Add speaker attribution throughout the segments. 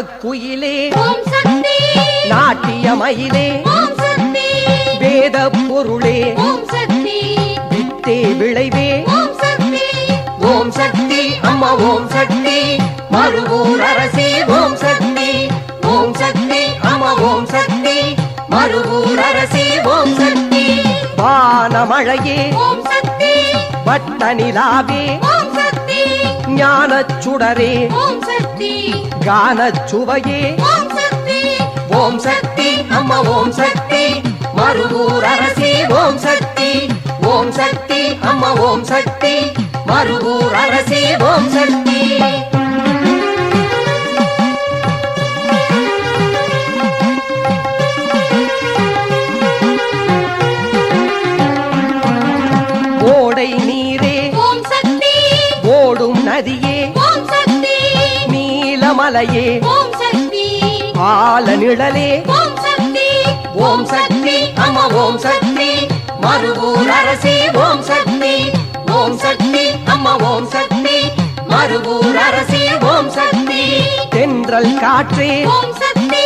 Speaker 1: சக்தி
Speaker 2: நாட்டியமயிலே வேத பொருளே வித்தே விளைவே
Speaker 1: ஓம் சக்தி
Speaker 2: அம்மா ஓம் சக்தி மறுவூர் அரசே ஓம் சக்தி ஓம் சக்தி அம்மா ஓம் சக்தி மறுவூர் அரசே ஓம் சக்தி வானமழையே வட்ட நிலாவே
Speaker 1: ஓம் சக்தி
Speaker 2: ஞானச் சுடரே
Speaker 1: ஓம் சக்தி.
Speaker 2: கானச் சுவையே
Speaker 1: ஓம் சக்தி.
Speaker 2: ஓம் சக்தி அம்மா ஓம் சக்தி. மறுவூர் அரசே ஓம் சக்தி. ஓம் சக்தி அம்மா ஓம் சக்தி. மறுவூர் அரசே ஓம் சக்தி. நீலமலையே
Speaker 1: ஓம் சக்தி
Speaker 2: ஆல நிழலே
Speaker 1: ஓம் சக்தி
Speaker 2: ஓம் சக்தி அம்மா ஓம் சக்தி மறுவூர் அரசே ஓம் சக்தி ஓம் சக்தி அம்மா ஓம் சக்தி மறுவூர் அரசே ஓம் சக்தி தென்றல் காற்றே
Speaker 1: ஓம் சக்தி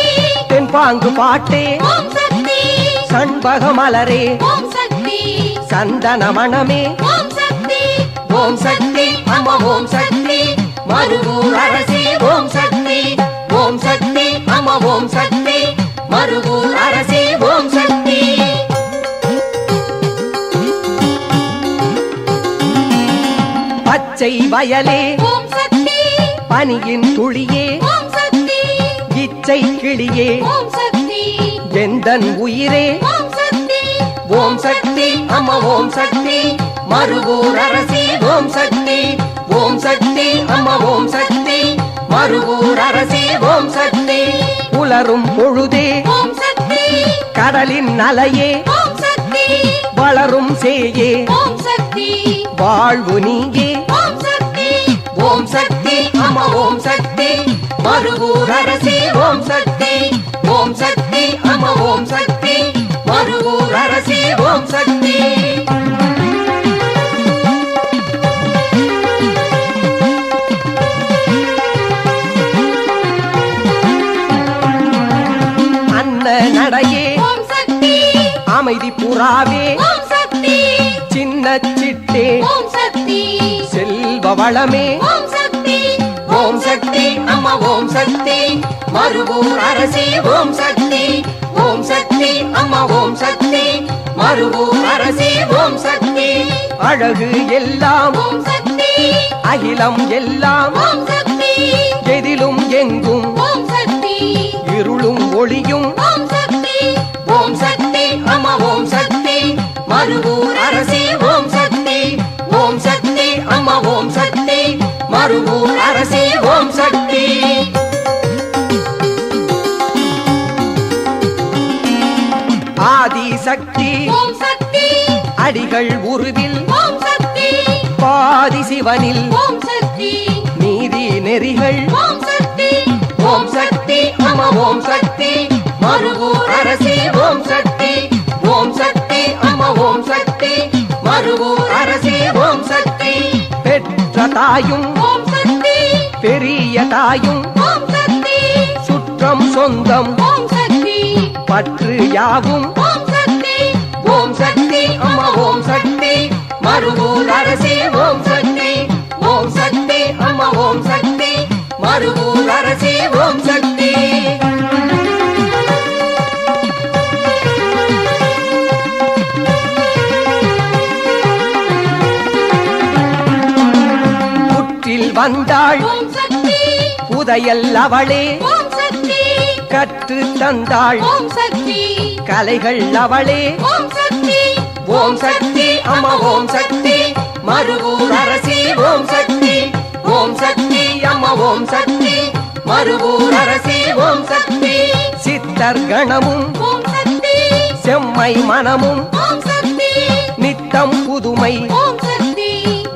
Speaker 2: தென்பாங்கு பாட்டே
Speaker 1: ஓம் சக்தி
Speaker 2: சண்பக மலரே
Speaker 1: ஓம் சக்தி
Speaker 2: சந்தன மணமே
Speaker 1: ஓம் சக்தி
Speaker 2: ஓம் சக்தி அம்மா ஓம் சக்தி மறுவூர் அரசே ஓம் சக்தி ஓம் சக்தி அம்மா ஓம் சக்தி மறுவூர் அரசே ஓம் சக்தி பச்சை வயலே
Speaker 1: ஓம் சக்தி
Speaker 2: பனியின் துளியே
Speaker 1: ஓம் சக்தி
Speaker 2: இச்சை கிளியே
Speaker 1: ஓம் சக்தி
Speaker 2: எந்தன் உயிரே
Speaker 1: ஓம் சக்தி
Speaker 2: ஓம் சக்தி அம்மா ஓம் சக்தி மறுவூர் அரசே ஓம் சக்தி ஓம் சக்தி அம்மா ஓம் சக்தி மறுவூர் அரசே ஓம் சக்தி. புலரும் பொழுதே
Speaker 1: ஓம் சக்தி.
Speaker 2: கடலின் அலையே
Speaker 1: ஓம் சக்தி.
Speaker 2: வளரும் சேயே
Speaker 1: ஓம் சக்தி.
Speaker 2: வாழ்வு நீங்கே
Speaker 1: ஓம் சக்தி.
Speaker 2: ஓம் சக்தி அம்மா ஓம் சக்தி. மறுவூர் அரசே ஓம் சக்தி. ஓம் சக்தி அம்மா ஓம் சக்தி. மறுவூர் அரசே ஓம் சக்தி.
Speaker 1: சக்தி
Speaker 2: சின்ன சிட்டே செல்வ வளமே
Speaker 1: ஓம் சக்தி
Speaker 2: அம்மா ஓம் சக்தி மறுவூர் அரசே ஓம் சக்தி ஓம் சக்தி அம்மா ஓம் சக்தி மறுவூர் அரசே ஓம் சக்தி அழகு எல்லாம்
Speaker 1: ஓம் சக்தி
Speaker 2: அகிலம் எல்லாம்
Speaker 1: ஓம் சக்தி
Speaker 2: எதிலும் எங்கும்
Speaker 1: ஓம் சக்தி
Speaker 2: இருளும் ஒளியும்
Speaker 1: ஓம் சக்தி
Speaker 2: அம்மா ஓம் சக்தி மறுவூர் அரசே ஓம் சக்தி ஓம் சக்தி அம்மா ஓம் சக்தி மறுவூர் அரசே ஓம் சக்தி ஆதி சக்தி
Speaker 1: ஓம் சக்தி
Speaker 2: அடிகள் உருவில்
Speaker 1: ஓம் சக்தி
Speaker 2: பாதி சிவனில்
Speaker 1: ஓம் சக்தி
Speaker 2: நீதி நெறிகள்
Speaker 1: ஓம் சக்தி
Speaker 2: ஓம் சக்தி அம்மா ஓம் சக்தி மறுவூர் அரசே ஓம் சக்தி தாயும் பெரிய தாயும் சுற்றம் சொந்தம் பற்று யாவும்
Speaker 1: ஓம் சக்தி.
Speaker 2: அம்மா ஓம் சக்தி. மறுவூர் அரசே ஓம் சக்தி. வந்தாள் புதையல் அவளே கற்று தந்தாள் கலைகள் அவளே
Speaker 1: ஓம் சக்தி
Speaker 2: அம்மா ஓம் சக்தி மறுவூர் அரசே ஓம் சக்தி ஓம் சக்தி அம்மா ஓம் சக்தி மறுவூர் அரசே ஓம் சக்தி சித்தர் கணமும் செம்மை மனமும் நித்தம் புதுமை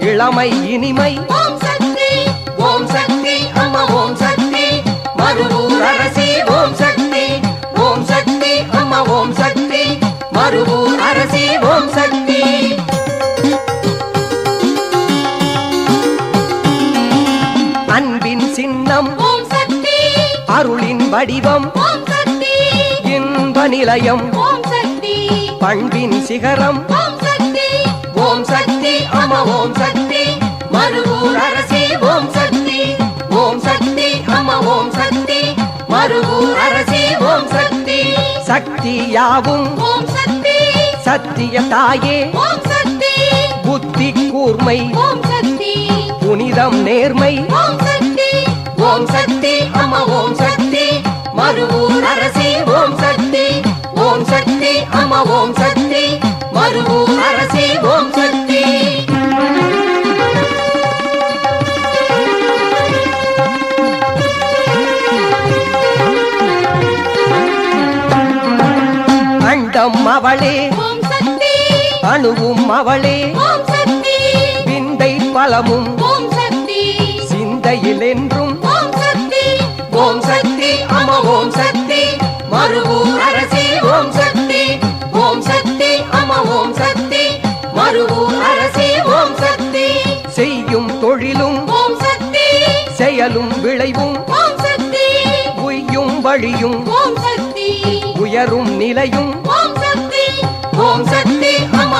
Speaker 2: இளமை இனிமை
Speaker 1: ஓம் சக்தி
Speaker 2: அம்மா ஓம் சக்தி. மறுவூர் அரசே ஓம் சக்தி. ஓம் சக்தி அம்மா ஓம் சக்தி. மறுவூர் அரசே ஓம் சக்தி. அன்பின் சின்னம்
Speaker 1: ஓம் சக்தி.
Speaker 2: அருள்
Speaker 3: இன்ப நிலையம்
Speaker 1: ஓம் சக்தி.
Speaker 3: பண்பின் சிகரம்.
Speaker 1: ஓம் சக்தி.
Speaker 2: ஓம் சக்தி அம ஓம் சக்தி. மறுவூர் அரசி சக்தி. சக்தி
Speaker 3: யாவும்
Speaker 1: ஓம் சக்தி.
Speaker 3: சத்திய தாயே புத்தி கூர்மை புனிதம் நேர்மை.
Speaker 1: ஓம் சக்தி.
Speaker 2: ஓம் சக்தி. அம ஓம் சக்தி.
Speaker 3: அணுவும் அவளே விந்தை பலமும்
Speaker 1: ஓம் சக்தி
Speaker 3: சிந்தையில் என்றும்
Speaker 1: ஓம் சக்தி
Speaker 2: அம ஓம் சக்தி மறுவூர் அரசி ஓம் சக்தி ஓம் சக்தி அம ஓம் சக்தி மறுவூர் அரசி ஓம் சக்தி
Speaker 3: செய்யும் தொழிலும்
Speaker 1: ஓம் சக்தி
Speaker 3: செயலும் விளைவும்
Speaker 1: ஓம் சக்தி
Speaker 3: உய்யும் வழியும்
Speaker 1: ஓம் சக்தி
Speaker 3: உயரும் நிலையும்
Speaker 1: ஓம்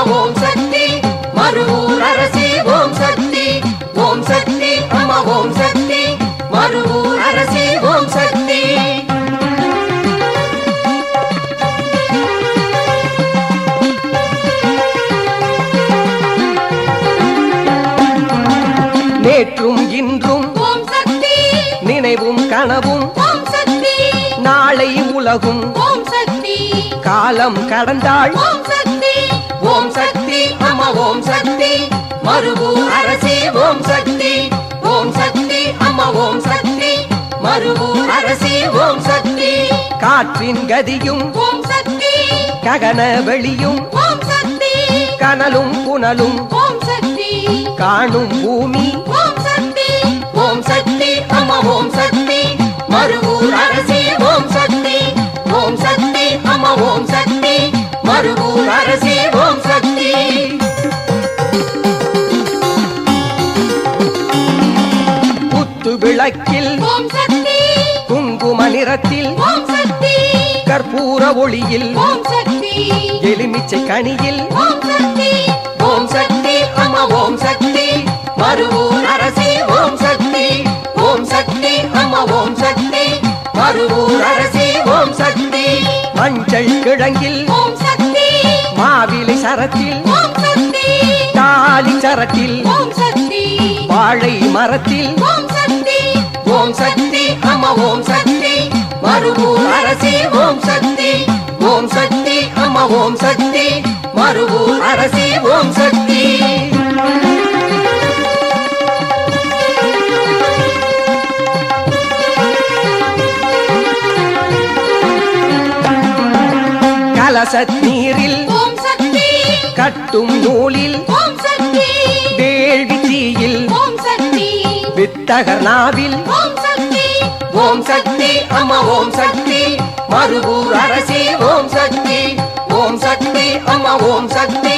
Speaker 2: ஓம் சக்தி. மறுவூர் அரசி ஓம் சக்தி. ஓம் சக்தி அம ஓம் சக்தி. மறுவூர் அரசி ஓம் சக்தி.
Speaker 3: நேற்றும் இன்றும்
Speaker 1: ஓம் சக்தி.
Speaker 3: நினைவும் கனவும்
Speaker 1: ஓம் சக்தி.
Speaker 3: நாளை உலகும்
Speaker 1: ஓம் சக்தி.
Speaker 3: காலம் கடந்தாள்
Speaker 1: ஓம் சக்தி
Speaker 2: ஓம் சக்தி அம ஓம் சக்தி மறுவூர் அரசி ஓம் சக்தி ஓம் சக்தி அம ஓம் சக்தி மறுவூர் அரசி ஓம் சக்தி
Speaker 3: காற்றின் கதியும்
Speaker 1: ஓம் சக்தி
Speaker 3: ககன வெளியும்
Speaker 1: ஓம் சக்தி
Speaker 3: கனலும் புனலும்
Speaker 1: ஓம் சக்தி
Speaker 3: காணும் பூமி
Speaker 1: ஓம் சக்தி
Speaker 2: ஓம் சக்தி அம ஓம் சக்தி மறுவூர் அரசி ஓம் சக்தி ஓம் சக்தி அம ஓம் சக்தி மறுவூர் அரசி சக்தி
Speaker 3: குத்து விளக்கில் குங்கும நிறத்தில் கற்பூர ஒளியில் எலுமிச்சை கனியில்
Speaker 1: ஓம் சக்தி.
Speaker 2: ஓம் சக்தி அம ஓம் சக்தி. மறுவூர் அரசி ஓம் சக்தி. ஓம் சக்தி அம ஓம் சக்தி. மறுவூர் அரசி ஓம் சக்தி.
Speaker 3: மஞ்சள் கிழங்கில்
Speaker 1: ஓம்
Speaker 3: சரத்தில் தாலி சரத்தில் வாழை மரத்தில்.
Speaker 1: ஓம் சக்தி.
Speaker 2: அம ஓம் சக்தி. மறுவூர் அரசி ஓம் சக்தி. ஓம் சக்தி. அம ஓம் சக்தி. மறுவூர் அரசி ஓம் சக்தி.
Speaker 3: கலசத் நீரில் கட்டும் நூலில்
Speaker 1: ஓம் சக்தி
Speaker 3: வேள்வி தீயில்
Speaker 1: ஓம் சக்தி
Speaker 3: வித்தகர் நாவில்
Speaker 1: ஓம் சக்தி
Speaker 2: ஓம் சக்தி அம ஓம் சக்தி மறுவூர் அரசி ஓம் சக்தி ஓம் சக்தி அம ஓம் சக்தி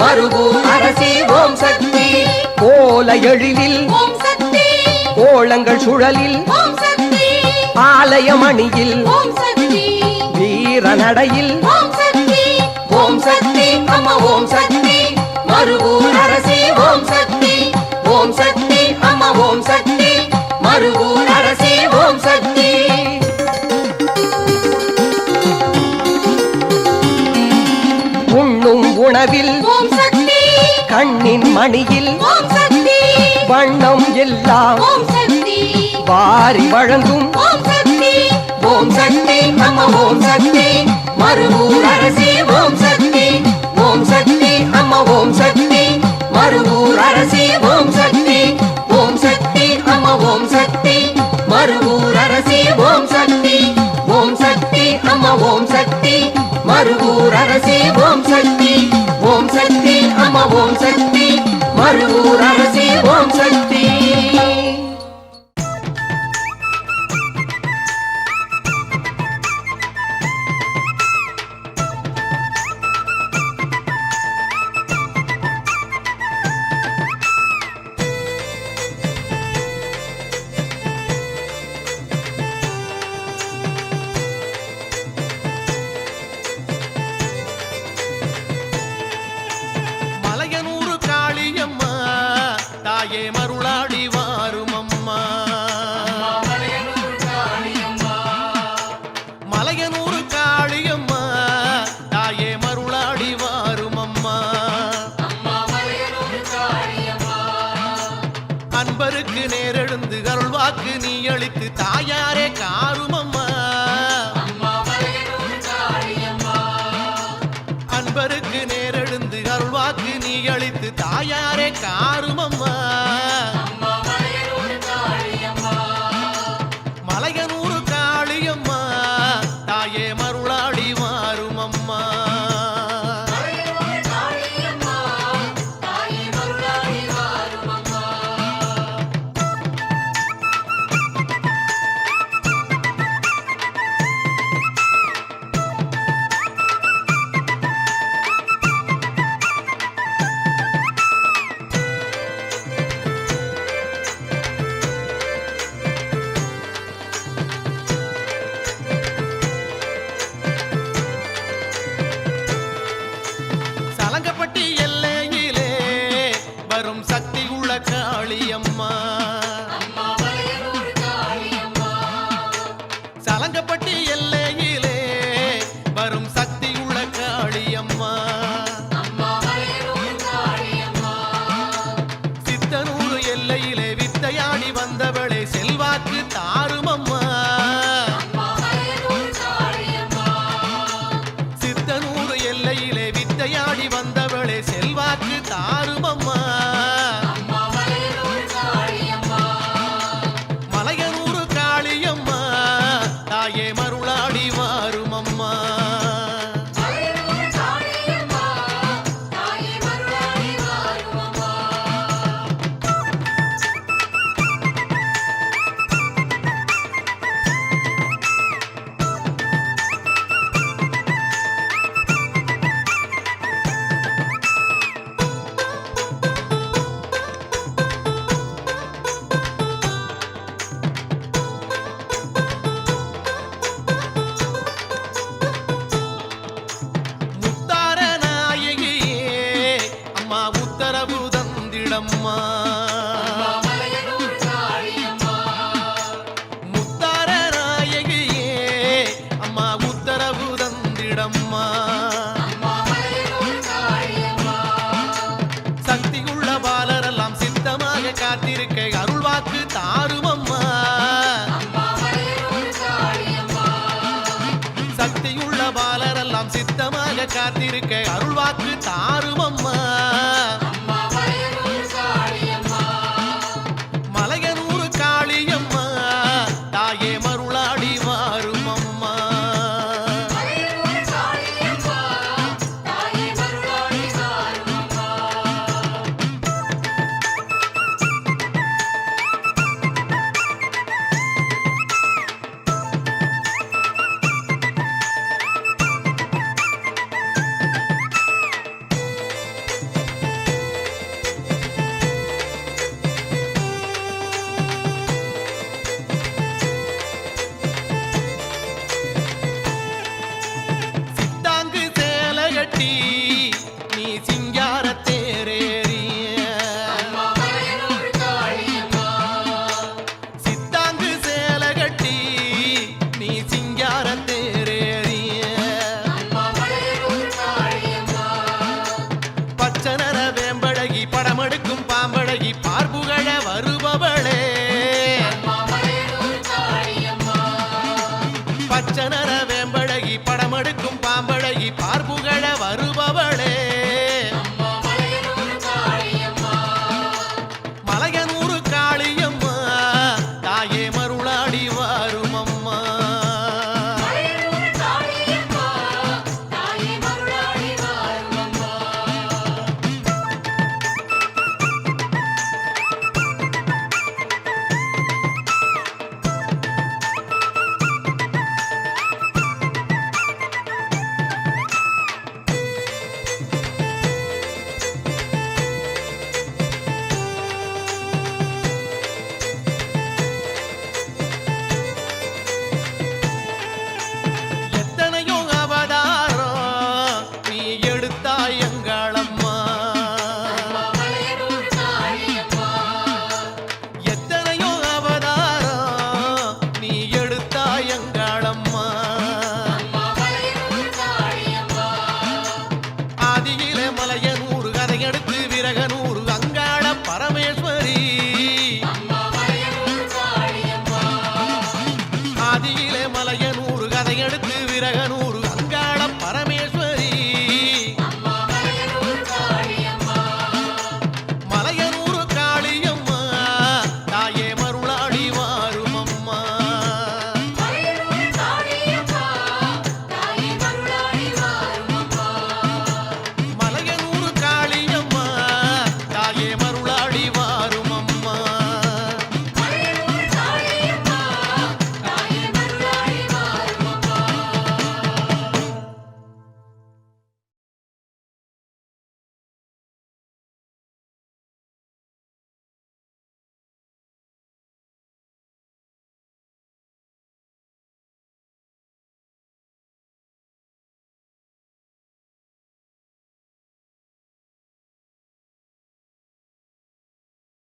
Speaker 2: மறுவூர் அரசி ஓம் சக்தி
Speaker 3: கோல எழிலில் கோலங்கள் சுழலில் ஆலயமணியில்
Speaker 1: ஓம் சக்தி
Speaker 3: வீர நடையில்
Speaker 1: ஓம் சக்தி
Speaker 2: ஓம் சக்தி அம ஓம் சக்தி மறுவூர் அரசி ஓம் சக்தி ஓம் சக்தி அம ஓம் சக்தி மறுவூர் அரசி ஓம் சக்தி
Speaker 3: உண்ணும் உணவில்
Speaker 1: ஓம் சக்தி
Speaker 3: கண்ணின் மணியில்
Speaker 1: ஓம் சக்தி
Speaker 3: வண்ணம் எல்லாம்
Speaker 1: ஓம் சக்தி
Speaker 3: வாரி வழங்கும்
Speaker 1: ஓம் சக்தி
Speaker 2: ஓம் சக்தி அம ஓம் சக்தி மறுவூர் அரசி ஓம் சக்தி சக்தி ஓம் சக்தி. மறுவூர் அரசி ஓம் சக்தி. ஓம் சக்தி அம ஓம் சக்தி. மறுவூர் அரசி ஓம் சக்தி. ஓம் சக்தி அம ஓம் சக்தி. மறுவூர் அரசி ஓம் சக்தி. ஓம் சக்தி அம ஓம் சக்தி. மறுவூர் அரசி
Speaker 4: காத்திருக்க அருள்வாக்கு தாருமம்மா. அழகனூர்